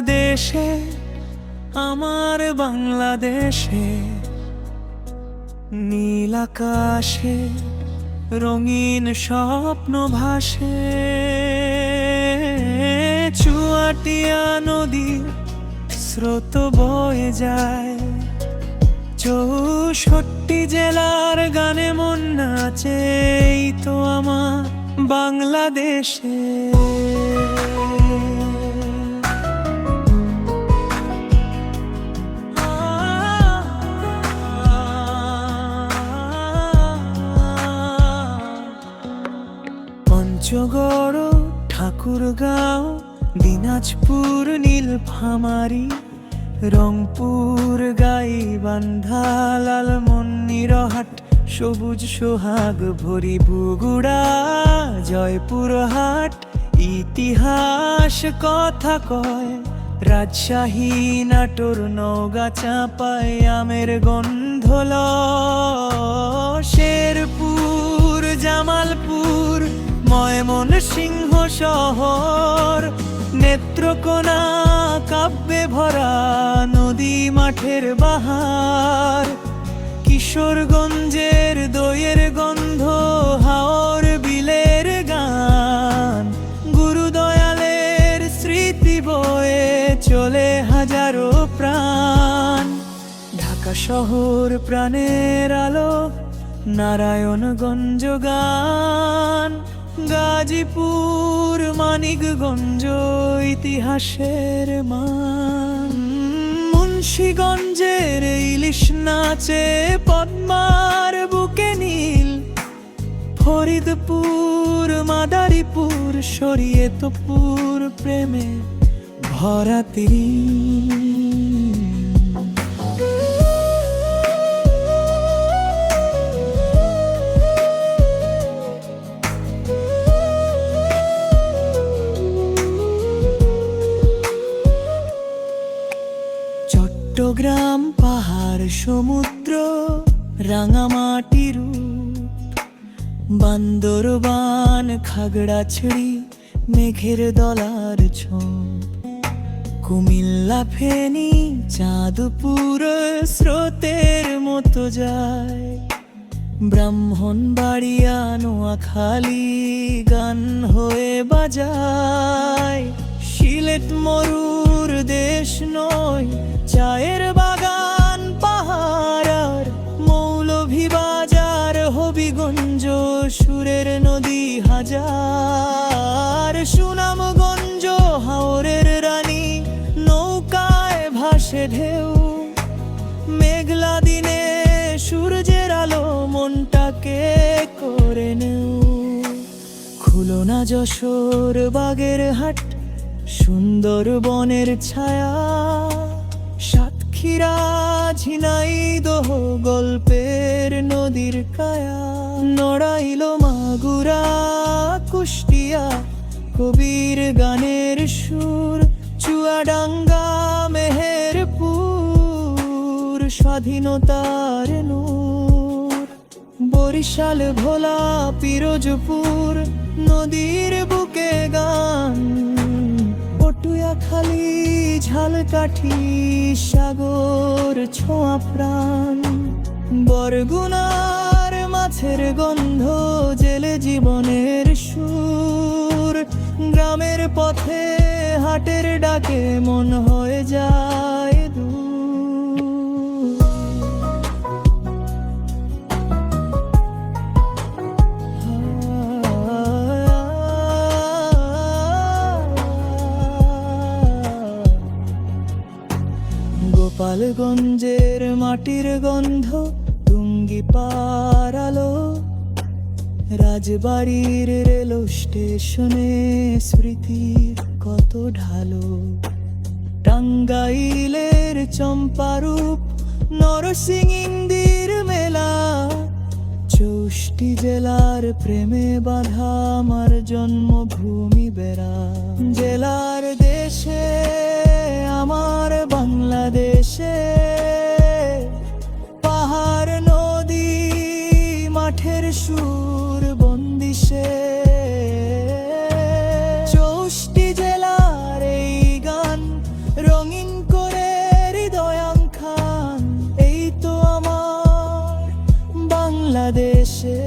দেশে, আমার বাংলাদেশে, নীল আকাশে রঙিন স্বপ্ন ভাসে। চুয়াটিয়া নদীর স্রোত বয়ে যায়। চৌষট্টি জেলার গানে মন নাচে তো আমার বাংলাদেশে। ঠাকুরগাঁও, দিনাজপুর, নীলফামারি, রংপুর, গাইবান্ধা লালমন্দিরহাট সবুজ সোহাগ, ভরি বুগুড়া জয়পুরহাট ইতিহাস কথা কয়, রাজশাহী নাটোর নৌগা চাপায় আমের গন্ধল। শেরপুর, জামালপুর ময়মন সিংহ শহর, নেত্রকোনা কাব্যে ভরা নদী মাঠের বাহার। কিশোরগঞ্জের দইয়ের গন্ধ, হাওর বিলের গান। গুরুদয়ালের স্মৃতি বয়ে চলে হাজারো প্রাণ। ঢাকা শহর প্রাণের আলো, নারায়ণগঞ্জ গান। গাজীপুর, মানিকগঞ্জ ইতিহাসের মান। মুন্সীগঞ্জের ইলিশ নাচে পদ্মার বুকে নীল। ফরিদপুর, মাদারীপুর, সরিয়ে শরীয়তপুর প্রেমে ভরা তিল। চট্টগ্রাম পাহাড়, সমুদ্র, রাঙামাটি রূপ। বান্দরবান খাগড়াছড়ি মেঘের দলার ছোপ। কুমিল্লা ফেনি, চাঁদপুর স্রোতের মতো যায়। ব্রাহ্মণ বাড়িয়া নোয়াখালী গান হয়ে বাজায়। সিলেট মরুর দেশ নয় চায়ের বাগান, পাহাড় আর মৌলভীবাজার, হবিগঞ্জ সুরের নদী হাজার। সুনামগঞ্জ, হাওরের রানী, নৌকায় ভাসে ঢেউ। মেঘলা দিনে সূর্যের আলো মনটাকে করে নেও খুলনা যশোর বাগের হাট সুন্দর বনের ছায়া। সাতক্ষীরা ঝিনাই দহ গল্পের নদীর কায়া। নড়াইল মাগুরা, কুষ্টিয়া, কবির গানের সুর। চুয়াডাঙ্গা, মেহেরপুর, স্বাধীনতার নূর। বরিশাল, ভোলা, পিরোজপুর, নদীর বুকে গান। পটুয়া খালি ঝালকাঠি সাগর, ছোঁয়া প্রাণ। বরগুনার মাছের গন্ধ, জেলে জীবনের সুর। গ্রামের পথে হাটের ডাকে মন হয়ে যায়। গোপালগঞ্জের মাটির গন্ধ তুঙ্গি পারালো রাজবাড়ির রেল স্টেশনে স্মৃতির কত ঢালো। টাঙ্গাইলের চম্পারূপ নরসিংদীর মেলা। চৌষ্টি জেলার প্রেমে বাধা আমার জন্মভূমি। বুকের সুর বন্দিশে। চৌষ্টি জেলার এই গান রঙিন করে হৃদয়াঙ্খান এই তো আমার বাংলাদেশে।